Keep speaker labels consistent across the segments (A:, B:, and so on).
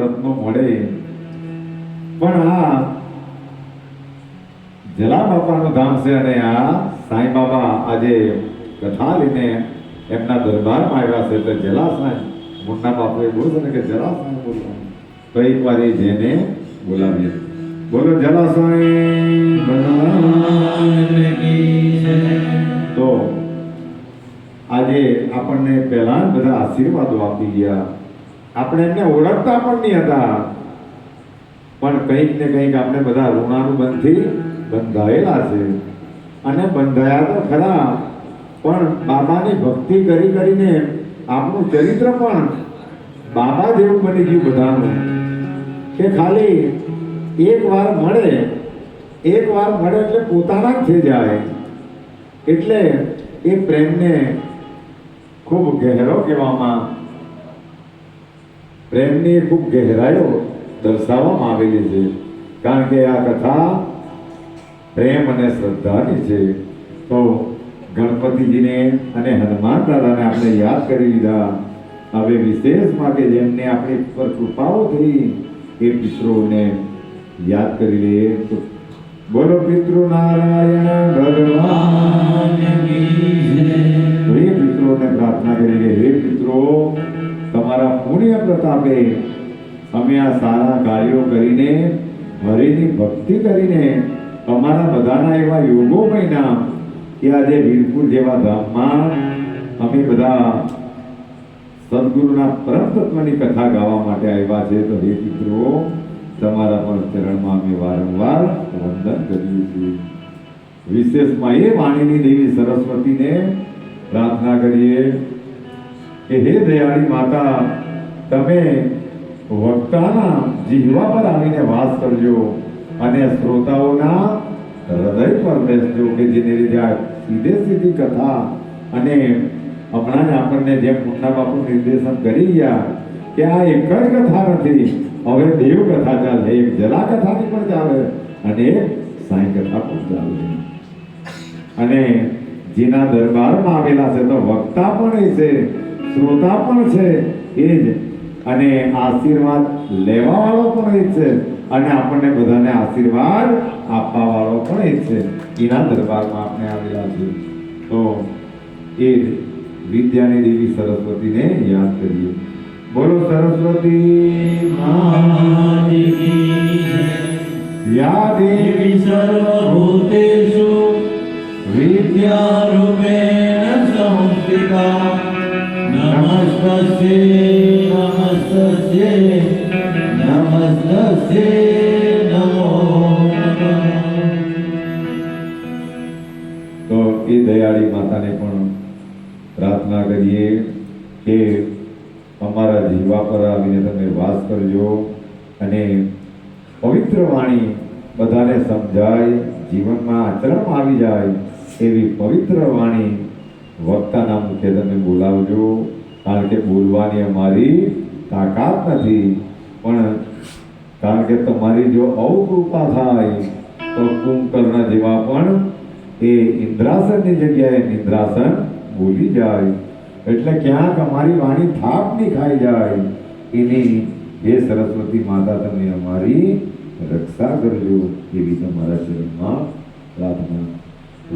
A: રત્નો મળે. પણ આ જલા બાપાનું ધામ છે અને આ સાંઈ બાબા આજે કથા લઈને એમના દરબારમાં આવ્યા છે. એટલે જલા સાંઈ મુન્ના બાપુએ બોલ્યું ને કે જલા સાંઈ બોલવાનું તો એક વાર એ જેને બોલાવીએ. બોલો જલા સાંઈ. તો આજે આપણને પહેલા બધા આશીર્વાદો આપી ગયા. આપણે એમને ઓળખતા પણ નહીં હતા. પણ કંઈક ને કંઈક આપણે બધા ઋણાનુબંધથી બંધાયેલા છે. અને બંધાયા તો ખરા, પણ બાબાની ભક્તિ કરી કરીને આપણું ચરિત્ર પણ બાબા જેવું બની ગયું બધાનું. કે ખાલી એક વાર મળે, એક વાર મળે એટલે પોતાના જ થઈ જાય. એટલે એ પ્રેમને ખૂબ ગહેરો કહેવામાં પ્રેમની ખૂબ ગહેરાઈઓ દર્શાવવામાં આવેલી છે. કારણ કે આ કથા પ્રેમ અને શ્રદ્ધાની છે. તો ગણપતિજીને અને હનુમાન દાદાને આપણે યાદ કરી લીધા. હવે વિશેષમાં કે જેમને આપણી પર કૃપાઓ થઈ એ પિતૃઓને યાદ કરી લઈએ. બોલો પિતૃ નારાયણ ભગવાન પુણ્ય પ્રતાપે અમે આ સારા કાર્યો કરીને હરિની ભક્તિ કરીને અમારા બધાના એવા યોગો મહિના કે આજે વીરપુર જેવા ધામમાં અમે બધા સદગુરુના પરમ તત્વની કથા ગાવા માટે આવ્યા છે. તો હે મિત્રો, તમારા પણ ચરણમાં અમે વારંવાર વંદન કરીએ છીએ. વિશેષમાં એ વાણીની દેવી સરસ્વતીને પ્રાર્થના કરીએ કે હે દયાળી માતા તમે વક્તાના જીહવા પર આવીને વાસ કરજો અને શ્રોતાઓના હૃદય પર બેસજો કે જેને લીધે આ સીધે સીધી કથા અને હમણાં જ આપણને જેમ મુન્ના બાપુ નિર્દેશન કરી ગયા કે આ એક જ કથા નથી, હવે દેવ કથા ચાલે, એક જલા કથાની પણ ચાલે અને સાંઈ કથા પણ ચાલે. અને જેના દરબારમાં આવેલા છે તો વક્તા પણ એ છે, શ્રોતા પણ છે, એ જ અને આશીર્વાદ લેવા વાળો પણ એ છે. અને આપણને બધાને આશીર્વાદ આપવા વાળો પણ એ છે. એના દરબારમાં આપણે આવેલા છે તો એ વિદ્યાની દેવી સરસ્વતીને યાદ કરીએ. બોલો સરસ્વતી યા દેવી
B: સર્વભૂતેષુ વિદ્યારૂપેણ સંસ્થિતા નમસ્તસ્યે.
A: અમારા જીવા પર આવીને તમે વાસ કરજો અને પવિત્ર વાણી બધાને સમજાય, જીવનમાં આચરણમાં આવી જાય એવી પવિત્ર વાણી વક્તાના મુખે તમે બોલાવજો. કારણ કે બોલવાની અમારી તાકાત નથી, પણ કારણ કે તમારી જો અવકૃપા થાય, તો કુંભકર્ણ જેવા પણ એ ઇન્દ્રાસનની જગ્યાએ નિંદ્રાસન ભૂલી જાય. એટલે ક્યાંક અમારી વાણી થાપ નહીં ખાઈ જાય. એની હે સરસ્વતી માતા તમે અમારી રક્ષા કરજો એવી તમારા ચરણમાં પ્રાર્થના.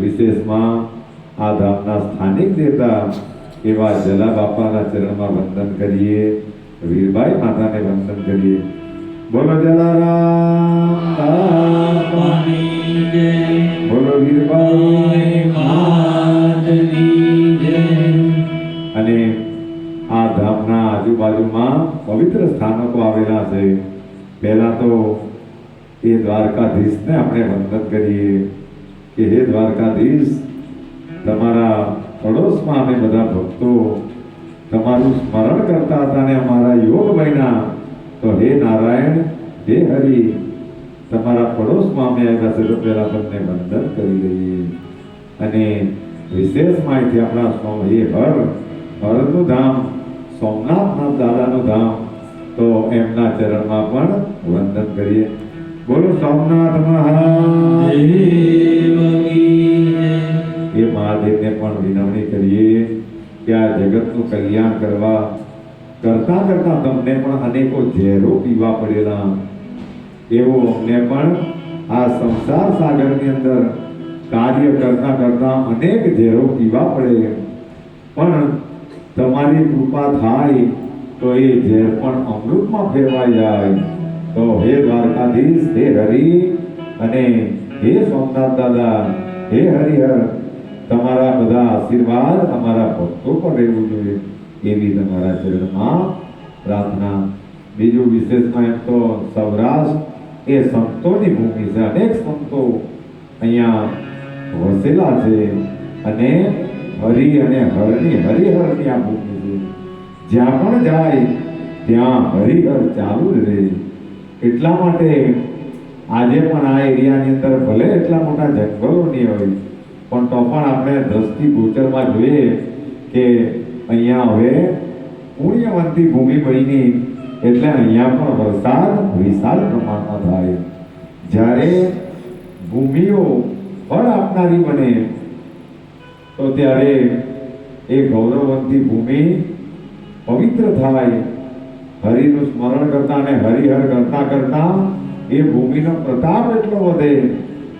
A: વિશેષમાં આ ધામના સ્થાનિક દેવતા એવા જલા બાપાના ચરણમાં વંદન કરીએ વીરબાઈ માતાને વંદન કરીએ. બોલો જલારામ
B: પાણી જય.
A: બોલો વીરબાઈ સ્થાનકો આવેલા છે. પહેલા તો એ દ્વારકાધીશને આપણે વંદન કરીએ કે, હે દ્વારકાધીશ, તમારા પડોશમાં અમે બધા ભક્તો તમારું સ્મરણ કરતા હતા ને અમારા યોગ બન્યા તો હે નારાયણ, હે હરિ, તમારા પડોશમાં અમે આવ્યા છે તો પહેલા તમને વંદન કરી લઈએ અને વિશેષ માહિતી આપણા હે હર, હરનું ધામ, સોમનાથના દાદાનું ધામ તો એમના ચરણમાં પણ વંદન કરીએ. બોલો સોમનાથ મહા એ મહાદેવને પણ વિનવણી કરીએ કે આ જગતનું કલ્યાણ કરવા કરતા કરતા તમને પણ અનેકો ઝેરો પીવા પડેલા. એવો અમને પણ આ સંસાર સાગરની અંદર કાર્ય કરતા કરતા અનેક ઝેરો પીવા પડે. પણ તમારી કૃપા થાય તો એ ઝેર પણ અમૃતમાં ફેરવાઈ જાય, તો હે દ્વારકાધીશ, હે હરિ અને હે સોમનાથ દાદા, હે હરિહર, તમારા બધા આશીર્વાદ અમારા ભક્તો પર રહેવું જોઈએ એવી તમારા ચરણમાં પ્રાર્થના. બીજું વિશેષમાં એમ તો સૌરાષ્ટ્ર એ સંતોની ભૂમિ છે. અનેક સંતો અહીંયા વસેલા છે અને હરિ અને હરની હરિહરની આ ભૂમિ જ્યાં પણ જાય, ત્યાં હરિહર ચાલુ જ રહે. એટલા માટે આજે પણ આ એરિયાની અંદર ભલે એટલા મોટા જંગલો નહીં હોય, પણ તો પણ આપણે દ્રષ્ટિ ગોચરમાં જોઈએ કે અહીંયા હવે પુણ્યવંતી ભૂમિ બની એટલે અહીંયા પણ વરસાદ વિશાળ પ્રમાણમાં થાય. જ્યારે ભૂમિઓ ફળ આપનારી બને, તો ત્યારે એ ગૌરવવંતી ભૂમિ પવિત્ર થાય. હરિનું સ્મરણ કરતા અને હરિહર કરતા કરતા એ ભૂમિનો પ્રતાપ એટલો વધે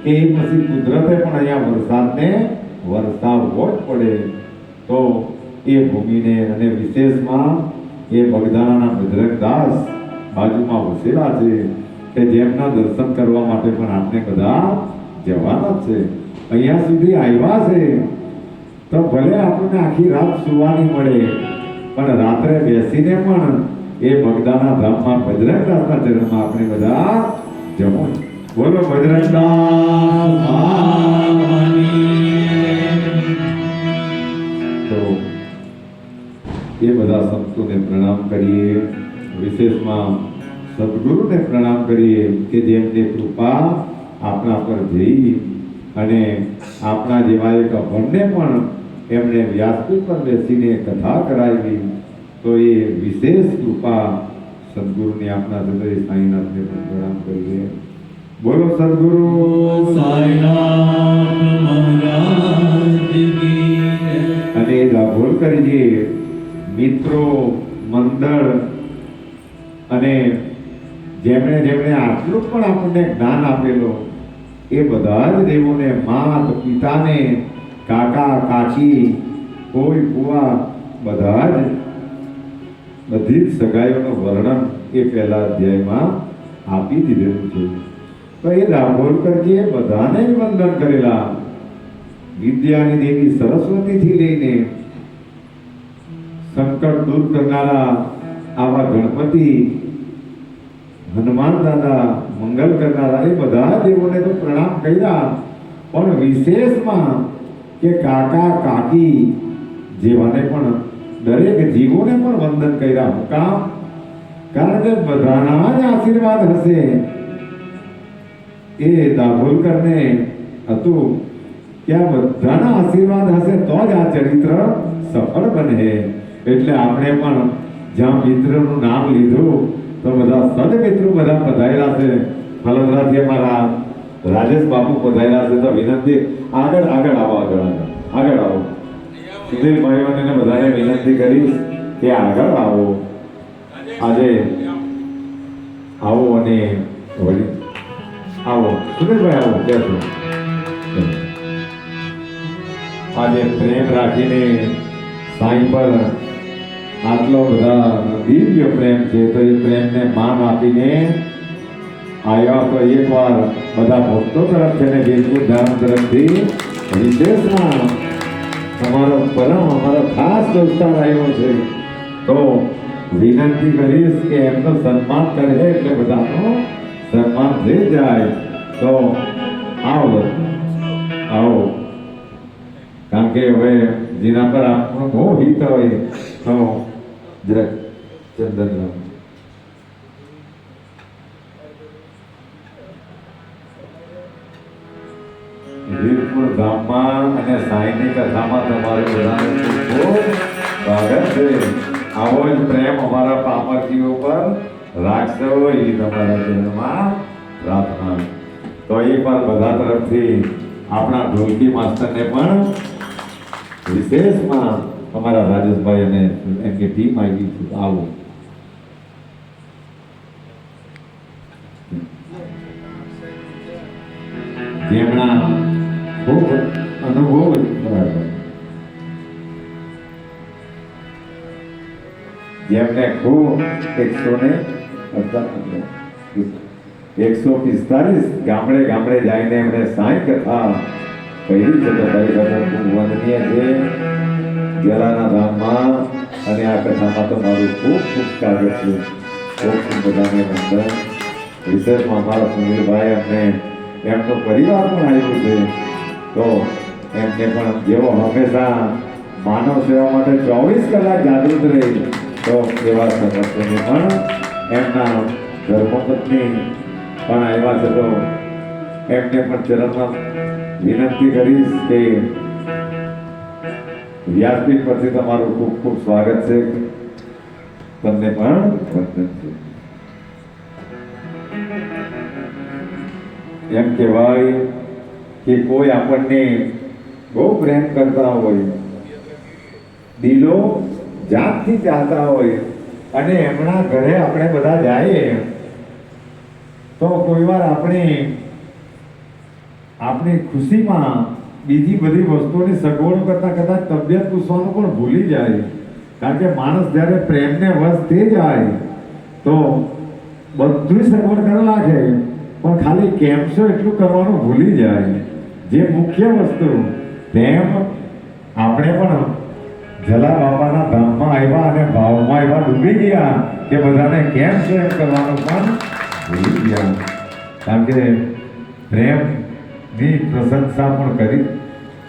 A: કે એ પછી કુદરતે પણ અહીંયા વરસાદને વરસાવવો જ પડે. તો એ ભૂમિને અને વિશેષમાં એ બગદાણાના બજરંગદાસ બાજુમાં વસેલા છે કે જેમના દર્શન કરવા માટે પણ આપણે બધા જવાના છે. અહીંયા સુધી આવ્યા છે. તો ભલે આપણને આખી રાત સુવાની મળે પણ રાત્રે બેસીને પણ એ બગદાના ધામમાં બજરંગદાસના ચરણમાં આપણે બધા જમો. બોલો બજરંગદાસ તો એ બધા સંતોને પ્રણામ કરીએ. વિશેષમાં સદગુરુને પ્રણામ કરીએ કે જેમની કૃપા આપણા પર જઈ અને આપણા જેવા એક અભણને પણ એમણે વ્યાસપીઠ પર બેસીને કથા કરાવી તો એ વિશેષ કૃપા સદગુરુની આપણા હૃદય સાંઈનાથને પણ પ્રણામ કરીએ બોલો સદગુરુ. અને દાભોલ કરીએ મિત્રો મંડળ અને જેમણે જેમણે આટલું પણ આપણને જ્ઞાન આપેલો એ બધા જ દેવોને માત પિતાને કાકા કાકી કોઈ કુવા, બધા જ બધી જ સગાઈઓનું વર્ણન એ પહેલા અધ્યાયમાં આપી દીધેલું છે. તો એ દાભોલકરજીએ બધાને જ વંદન કરેલા. વિદ્યાની દેવી સરસ્વતીથી લઈને સંકટ દૂર કરનારા આવા ગણપતિ, હનુમાન દાદા, મંગલ કરનારા એ બધા દેવોને તો પ્રણામ કર્યા. પણ વિશેષમાં કે કાકા, કાકી, જેવાને પણ દરેક જીવોને પણ વંદન કર્યા હું કામ? કારણ કે બધાના જ આશીર્વાદ હશે. એ દાભોલકરને હતું કે આ બધાના આશીર્વાદ હશે તો જ આ ચરિત્ર સફળ બને. એટલે આપણે પણ જ્યાં મિત્રનું નામ લીધું, તો બધા સદમિત્રો બધા પધારેલા છે. ફલંદરાથી અમારા રાજેશ બાપુ પધાર્યા છે વિનંતી, આગળ આગળ આવો, આગળ આગળ. આવો. સુધીર ભાઈઓને બધાને વિનંતી કરીશ કે આગળ આવો. આજે આવો અને વળી આવો. સુધીરભાઈ આવો બેસો આજે પ્રેમ રાખીને સાંઈ પર આટલો બધા દિવ્ય પ્રેમ છે, તો એ પ્રેમને માન આપીને આવ્યા તો એકવાર બધા ભક્તો તરફથી અને વેદપુર ધામ તરફથી વિશેષમાં તમારો પરમ, અમારો ખાસ દોસ્તાર આવ્યો છે. તો વિનંતી કરીશ કે એમનો સન્માન કરે એટલે બધાનો સન્માન થઈ જાય. તો આવો આવો. કારણ કે હવે જેના પર આપણું બહુ હિત હોય, તો જરાક ચંદન લાવો. ગામમાં અને સાંઈની કથામાં તમારું બધાનું ખૂબ સ્વાગત છે. આવો જ પ્રેમ અમારા પામરજીઓ પર રાખશો એ તમારા ચરણમાં પ્રાર્થના તો એકવાર બધા તરફથી આપણા ઢોલકી માસ્ટરને પણ વિશેષમાં અમારા રાજેશભાઈ અને એમની ટીમ આવી આવો. જેમના ખૂબ અનુભવ બરાબર જેમને ખૂબ એકસો ને એકસો પિસ્તાલીસ ગામડે ગામડે જઈને એમણે સાંઈ કથા કહી છે તો કથા ખૂબ વંદનીય છે. જલાના ધામમાં અને આ કથામાં તો મારું ખૂબ ખૂબ કાર્ય છે. ખૂબ ખૂબ બધાને વંદન વિશેષમાં મારા સુનિલભાઈ અમને એમનો પરિવાર પણ આવ્યું છે. તો એમને પણ જેવો હંમેશા માનવ સેવા માટે ચોવીસ કલાક જાગૃત રહે તો એવા સમર્થને પણ એમના ધર્મપત્ની પણ આવ્યા છે, તો એમને પણ ચરણમાં વિનંતી કરીશ કે વ્યાસપીઠ પરથી તમારું ખૂબ ખૂબ સ્વાગત છે. તમને પણ વંદન છે. એમ કહેવાય કે કોઈ આપણને બહુ પ્રેમ કરતા હોય, દિલો જાતથી ચાહતા હોય અને એમના ઘરે આપણે બધા જઈએ, તો કોઈ વાર આપણે આપણી ખુશીમાં બીજી બધી વસ્તુઓની સગવડ કરતા કદાચ તબિયત પૂછવાનું પણ ભૂલી જાય. કારણ કે માણસ જ્યારે પ્રેમને વશ થઈ જાય, તો બધું સગવડ કરી નાખે પણ ખાલી કેમ છો એટલું કરવાનું ભૂલી જાય. જે મુખ્ય વસ્તુ, તેમ આપણે પણ જલા બાપાના ધામમાં આવ્યા અને ભાવમાં આવ્યા ડૂબી ગયા કે બધાને કેમ છે એમ કરવાનું પણ ભૂલી ગયા. કારણ કે પ્રેમની પ્રશંસા પણ કરી,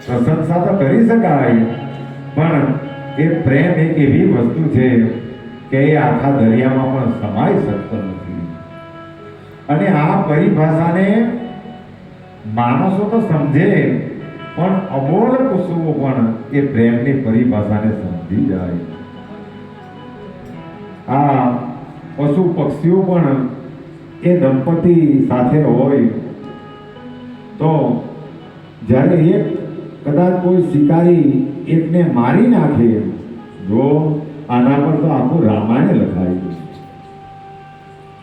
A: પ્રશંસા તો કરી શકાય, પણ એ પ્રેમ એક એવી વસ્તુ છે કે એ આખા દરિયામાં પણ સમાઈ શકતો નથી. અને આ પરિભાષાને માણસો તો સમજે, પણ અબોલ કુસુમો પણ એ પ્રેમની પરિભાષાને સમજી જાય. આ પશુ પક્ષીઓ પણ એ દંપતી સાથે હોય, તો જ્યારે એક કદાચ કોઈ શિકારી એકને મારી નાખે, જો આના પર તો આખું રામાયણ લખાયું.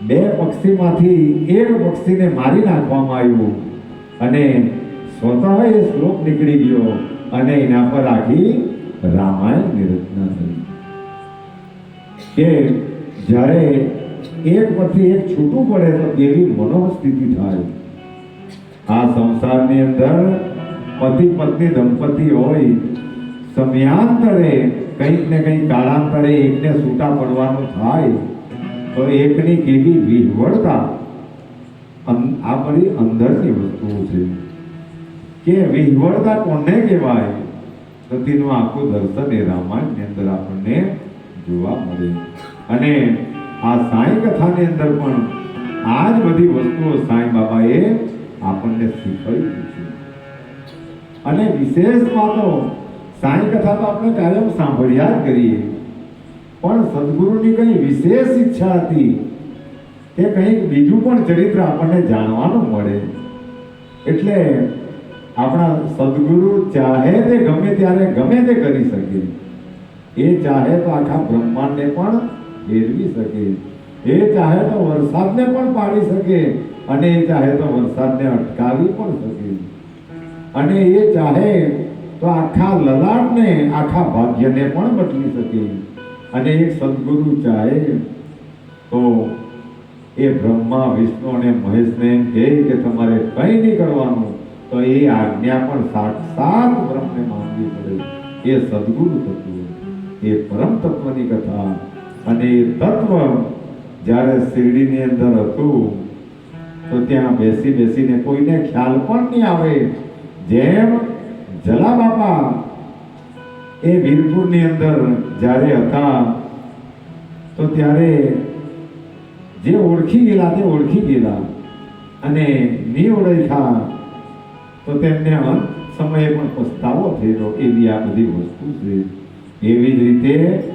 A: બે પક્ષીમાંથી એક પક્ષીને મારી નાખવામાં આવ્યું. અને સ્વતઃ એ શ્લોક નીકળી ગયો અને એના પર આખી રામાયણની રચના થઈ. કે જ્યારે એક પછી એક છૂટું પડે તો કેવી મનોસ્થિતિ થાય. આ સંસારની અંદર પતિ પત્ની દંપતી હોય, સમયાંતરે કંઈક ને કંઈક કાળાંતરે એકને છૂટા પડવાનું થાય, તો એકની કેવી વિહવળતા આ બધી અંદરની વસ્તુઓ છે. કે વિહવળતા કોને કહેવાય? સતીનું આખું દર્શન એ રામાયણની અંદર આપણને જોવા મળે. અને આ સાંઈ કથાની અંદર પણ આ જ બધી વસ્તુઓ સાંઈ બાબાએ આપણને શીખવી છે. અને વિશેષમાં તો સાંઈ કથા તો આપણે કાયમ સાંભળ્યા જ કરીએ. પણ સદગુરુની કઈ વિશેષ ઈચ્છા હતી? કે કંઈક બીજું પણ ચરિત્ર આપણને જાણવાનું મળે. એટલે આપણા સદગુરુ ચાહે તે ગમે ત્યારે ગમે તે કરી શકે. એ ચાહે તો આખા બ્રહ્માંડને પણ ફેરવી શકે. એ ચાહે તો વરસાદને પણ પાડી શકે અને એ ચાહે તો વરસાદને અટકાવી પણ શકે. અને એ ચાહે તો આખા લલાટને, આખા ભાગ્યને પણ બદલી શકે. અને એક સદગુરુ ચાહે તો એ બ્રહ્મા, વિષ્ણુ અને મહેશને એમ કહે કે તમારે કંઈ નહીં કરવાનું. તો એ આજ્ઞા પણ સાક્ષાત બ્રહ્મને માનવી પડે. એ સદગુરુ તત્વ એ પરમ તત્વની કથા. અને એ તત્વ જ્યારે શિરડીની અંદર હતું, તો ત્યાં બેસી બેસીને કોઈને ખ્યાલ પણ નહીં આવે. જેમ જલા બાપા એ વીરપુરની અંદર જ્યારે હતા, તો ત્યારે જે ઓળખી ગયેલા તે ઓળખી ગયેલા. અને નહીં ઓળખ્યા તો તેમને અંત સમયે પણ પસ્તાવો થયેલો એવી આ બધી વસ્તુ છે. એવી જ રીતે